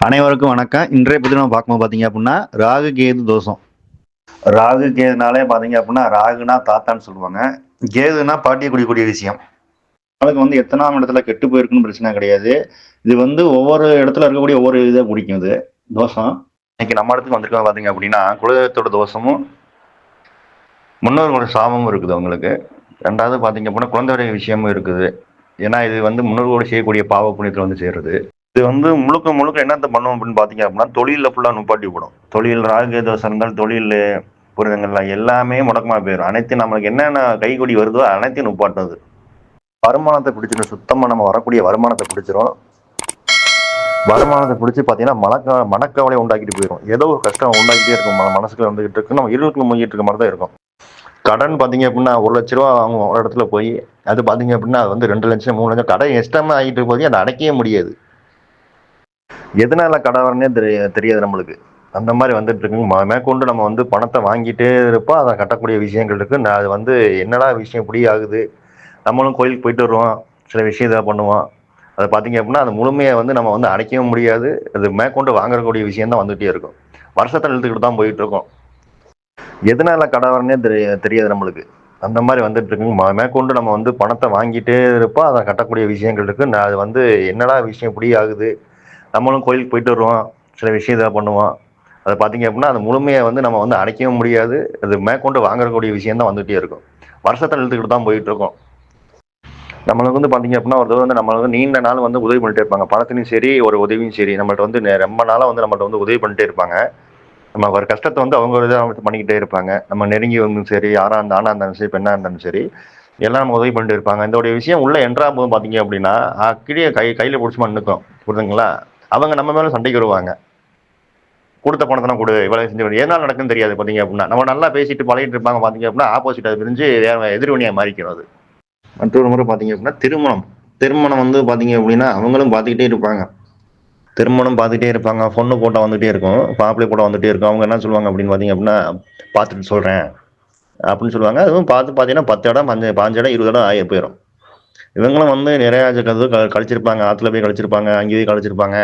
அனைவருக்கும் வணக்கம். இன்றைய பதிவு நம்ம பார்க்கும்போது பார்த்தீங்க அப்படின்னா ராகு கேது தோஷம். ராகு கேதுனாலே பார்த்தீங்க அப்படின்னா ராகுனா தாத்தான்னு சொல்லுவாங்க. கேதுனா பாட்டியை குடிக்கக்கூடிய விஷயம். அதுக்கு வந்து எத்தனாம் இடத்துல கெட்டு போயிருக்குன்னு பிரச்சனை கிடையாது. இது வந்து ஒவ்வொரு இடத்துல இருக்கக்கூடிய ஒவ்வொரு இதை பிடிக்கும் இது. தோஷம். இன்னைக்கு நம்ம இடத்துக்கு வந்திருக்கோம் பார்த்தீங்க அப்படின்னா குலதெய்வத்தோட தோஷமும் முன்னோர்களோட சாபமும் இருக்குது அவங்களுக்கு. ரெண்டாவது பார்த்தீங்க அப்படின்னா குழந்தையுடைய விஷயமும் இருக்குது. ஏன்னா இது வந்து முன்னோர்களோடு செய்யக்கூடிய பாவ புண்ணியத்தில் வந்து சேருது இது வந்து முழுக்க முழுக்க என்னத்த பண்ணுவோம் அப்படின்னு பார்த்தீங்க அப்படின்னா தொழிலில் ஃபுல்லாக நுப்பாட்டி போடும் தொழில் ராகு தோசை தொழில் புரிதங்கள்லாம் எல்லாமே முடக்கமாக போயிடும் அனைத்து நம்மளுக்கு என்னென்ன கைகொடி வருதோ அனைத்தையும் நுப்பாட்டுறது. வருமானத்தை பிடிச்சிடும் சுத்தமாக நம்ம வரக்கூடிய வருமானத்தை பிடிச்சிரும். வருமானத்தை பிடிச்சி பார்த்தீங்கன்னா மனக்க மனக்கவலை உண்டாக்கிட்டு போயிடும் ஏதோ ஒரு கஷ்டம் உண்டாக்கிட்டே இருக்கும். மன மனசுக்குள்ள வந்துகிட்டு இருக்கு. நம்ம இருளுக்குள்ள மூங்கிட்டு இருக்க மாதிரி தான் இருக்கும். கடன் பார்த்தீங்க அப்படின்னா ஒரு லட்ச ரூபா வாங்குவோம். ஒரு இடத்துல போய் அது பார்த்தீங்க அப்படின்னா அது வந்து ரெண்டு லட்சம் மூணு லட்சம் கடன் எக்ஸ்ட்ரா ஆகிட்டு போது அதை அடைக்கவே முடியாது. எதனால கடன் தெரிய தெரியாது நம்மளுக்கு. அந்த மாதிரி வந்துட்டு இருக்கு ம- மேற்கொண்டு நம்ம வந்து பணத்தை வாங்கிட்டே இருப்போம். அதை கட்டக்கூடிய விஷயங்கள் இருக்கு. நான் அது வந்து என்னடா விஷயம் இப்படி ஆகுது? நம்மளும் கோயிலுக்கு போயிட்டு வருவோம். சில விஷயம் இதாக பண்ணுவோம். அதை பார்த்தீங்க அப்படின்னா அது முழுமையை வந்து நம்ம வந்து அடைக்கவும் முடியாது. அது மேற்கொண்டு வாங்கக்கூடிய விஷயம் தான் வந்துகிட்டே இருக்கும். வருஷத்தை இழுத்துக்கிட்டு தான் போயிட்டு இருக்கோம். எதனால கடன் தெரிய தெரியாது நம்மளுக்கு. அந்த மாதிரி வந்துட்டு இருக்கு ம- மேற்கொண்டு நம்ம வந்து பணத்தை வாங்கிட்டே இருப்போம். அதை கட்டக்கூடிய விஷயங்கள் இருக்கு. நான் அது வந்து என்னடா விஷயம் இப்படி ஆகுது? நம்மளும் கோயிலுக்கு போயிட்டு வருவோம். சில விஷயம் இதாக பண்ணுவோம். அதை பார்த்தீங்க அப்படின்னா அது முழுமையை வந்து நம்ம வந்து அடைக்கவும் முடியாது. அது மேற்கொண்டு வாங்கக்கூடிய விஷயம் தான் வந்துகிட்டே இருக்கும். வருஷத்தை இழுத்துக்கிட்டு தான் போயிட்டு இருக்கோம். நம்மளுக்கு வந்து பார்த்தீங்க அப்படின்னா ஒரு தடவை வந்து நம்மளுக்கு வந்து நீண்ட நாள் வந்து உதவி பண்ணிட்டே இருப்பாங்க. பணத்திலையும் சரி ஒரு உதவியும் சரி. நம்மள்ட்ட வந்து ரொம்ப நாளாக வந்து நம்மள்ட்ட வந்து உதவி பண்ணிட்டே இருப்பாங்க. நம்ம ஒரு கஷ்டத்தை வந்து அவங்க இதாக பண்ணிக்கிட்டே இருப்பாங்க. நம்ம நெருங்கி வந்து சரி யாராக இருந்தா ஆணாக இருந்தாலும் சரி பெண்ணாக இருந்தாலும் சரி எல்லாம் நம்ம உதவி பண்ணிட்டு இருப்பாங்க. இதோடைய விஷயம் உள்ளே என்றா போதும் பார்த்தீங்க அப்படின்னா அக்கிடியே கை கையில் பிடிச்சி நிற்கும் புரிதுங்களா அவங்க நம்ம மேலே சண்டைக்கு வருவாங்க. கொடுத்த பணத்தை கொடு இவ்வளோ செஞ்சு எதனால் நடக்குன்னு தெரியாது பார்த்தீங்க அப்படின்னா நம்ம நல்லா பேசிட்டு பழகிட்டு இருப்பாங்க பார்த்தீங்க அப்படின்னா ஆப்போசிட் அது பிரிஞ்சு வேற எதிர்வினையாக மாறிக்கிறது அது. மற்றொரு முறை பார்த்தீங்க அப்படின்னா திருமணம். திருமணம் வந்து பார்த்தீங்க அப்படின்னா அவங்களும் பார்த்துக்கிட்டே இருப்பாங்க. திருமணம் பார்த்துட்டே இருப்பாங்க. பொண்ணு போட்டோ வந்துட்டே இருக்கும். மாப்பிள்ளை போட்டோ வந்துட்டே இருக்கும். அவங்க என்ன சொல்லுவாங்க அப்படின்னு பார்த்தீங்க அப்படின்னா பார்த்துட்டு சொல்கிறேன் அப்படின்னு சொல்லுவாங்க. அதுவும் பார்த்து பார்த்தீங்கன்னா பத்து இடம் பஞ்சு பாஞ்சு இடம் இருபது இடம் ஆகி போயிடும் இவங்களும் வந்து நிறைய கது க கழிச்சிருப்பாங்க. ஆற்றுல போய் கழிச்சிருப்பாங்க. அங்கேயே கழிச்சிருப்பாங்க.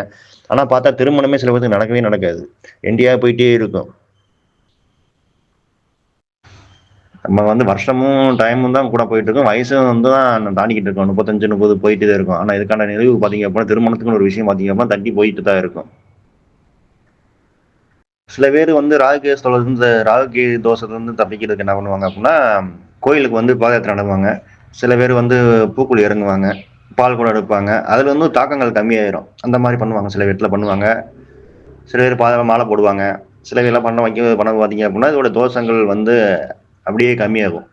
ஆனால் பார்த்தா திருமணமே சில பேருக்கு நடக்கவே நடக்காது. இந்தியா போயிட்டே இருக்கும். நம்ம வந்து வருஷமும் டைமும் தான் கூட போயிட்டு இருக்கோம். வயசும் வந்து தான் தாண்டிக்கிட்டு இருக்கோம். முப்பத்தஞ்சு முப்பது போயிட்டு தான் இருக்கும். ஆனால் இதுக்கான நிறைவு பார்த்தீங்க அப்படின்னா திருமணத்துக்குன்னு ஒரு விஷயம் பார்த்தீங்க அப்படின்னா தட்டி போயிட்டு தான் இருக்கும். சில பேர் வந்து ராகுகேஸ்வரர் இருந்து ராகுகே தோஷத்துலேருந்து தப்பிக்கிறதுக்கு என்ன பண்ணுவாங்க அப்படின்னா கோயிலுக்கு வந்து பாதயாத்திரை நடுவாங்க சில பேர் வந்து பூக்குழி இறங்குவாங்க பால் கூட எடுப்பாங்க. அதில் வந்து தாக்கங்கள் கம்மியாயிரும். அந்த மாதிரி பண்ணுவாங்க சில வீட்டில் பண்ணுவாங்க. சில பேர் பாத மாலை போடுவாங்க. சில பேர்லாம் பண்ண வைக்க பண்ண பார்த்தீங்க அப்படின்னா இதோட தோஷங்கள் வந்து அப்படியே கம்மியாகும்.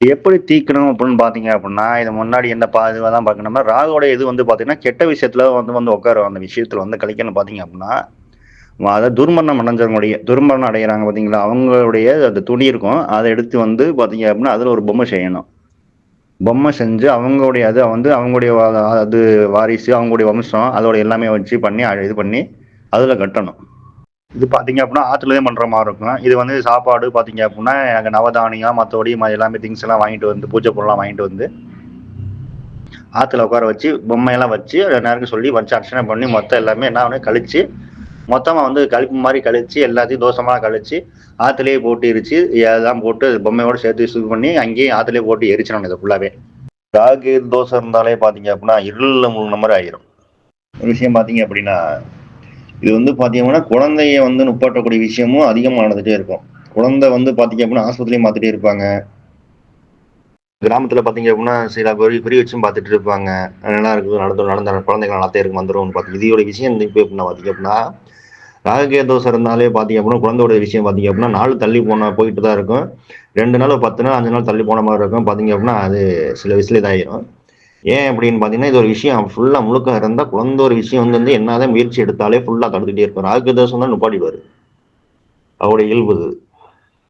எப்படி தீக்கணும் அப்படின்னு பார்த்தீங்க அப்படின்னா இது முன்னாடி என்ன பா இதுவாக தான் பார்க்கணும்னா ராகுவோட இது வந்து பார்த்தீங்கன்னா கெட்ட விஷயத்தில் வந்து வந்து உட்காரும் அந்த விஷயத்தில் வந்து கழிக்கணும் பார்த்தீங்க அப்படின்னா அதை துர்மரணம் அடைஞ்சவங்களுடைய துர்மரணம் அடைகிறாங்க பார்த்தீங்களா அவங்களுடைய அந்த துணி இருக்கும். அதை எடுத்து வந்து பார்த்தீங்க அப்படின்னா அதில் ஒரு பொம்மை செய்யணும். பொம்மை செஞ்சு அவங்களுடைய அது வந்து அவங்களுடைய அது வாரிசு அவங்களுடைய வம்சம் அதோட எல்லாமே வச்சு பண்ணி இது பண்ணி அதில் கட்டணும். இது பார்த்தீங்க அப்படின்னா ஆற்றுலயே பண்ணுற மாதிரி இருக்கும். இது வந்து சாப்பாடு பார்த்தீங்க அப்படின்னா அங்கே நவதானியம் மற்றபடி ம- எல்லாமே திங்ஸ் எல்லாம் வாங்கிட்டு வந்து பூஜை பொருள்லாம் வாங்கிட்டு வந்து ஆற்றுல உட்கார வச்சு பொம்மையெல்லாம் வச்சு நேரம் சொல்லி வச்சு அர்ச்சனை பண்ணி மொத்தம் எல்லாமே என்ன பண்ணி கழிச்சு மொத்தமாக வந்து கழிப்பு மாதிரி கழிச்சு எல்லாத்தையும் தோசமாக கழிச்சு ஆற்றுலேயே போட்டு எரிச்சு எல்லாம் போட்டு பொம்மையோட சேர்த்து இது பண்ணி அங்கேயே ஆற்றுலேயே போட்டு எரிச்சிடணும் இதை ஃபுல்லாகவே ராகு தோசை இருந்தாலே பார்த்தீங்க அப்படின்னா இருளில் முழுன மாதிரி ஆயிரும். ஒரு விஷயம் பார்த்தீங்க அப்படின்னா இது வந்து பார்த்தீங்கன்னா குழந்தைய வந்து நுப்பாட்டக்கூடிய விஷயமும் அதிகமாக நடந்துகிட்டே இருக்கும். குழந்தை வந்து பார்த்தீங்க அப்படின்னா ஆஸ்பத்திரியும் பார்த்துட்டே இருப்பாங்க. கிராமத்தில் பார்த்தீங்க அப்படின்னா சில பெரிய பெரிய வச்சும் பார்த்துட்டு இருப்பாங்க. நல்லா இருக்குது நடந்து நடந்த குழந்தைகள் நல்லா இருக்கும் வந்துடும் பார்த்து. இதோட விஷயம் இப்போ எப்படின்னா பார்த்தீங்க அப்படின்னா ராககே தோசை இருந்தாலே பார்த்தீங்க அப்படின்னா குழந்தையோட விஷயம் பார்த்தீங்க அப்படின்னா நாள் தள்ளி போன போயிட்டு தான் இருக்கும். ரெண்டு நாள் பத்து நாள் அஞ்சு நாள் தள்ளி போன மாதிரி இருக்கும். பார்த்தீங்க அப்படின்னா அது சில விஷயம் இதாயிரும் ஏன் அப்படின்னு பார்த்தீங்கன்னா இது ஒரு விஷயம் ஃபுல்லாக முழுக்க இருந்தால் குழந்தை ஒரு விஷயம் வந்து வந்து என்னதான் முயற்சி எடுத்தாலே ஃபுல்லாக தடுத்துட்டே இருக்கும். ராகு தோசம் தான் நுப்பாடிடுவார் அவருடைய இயல்பு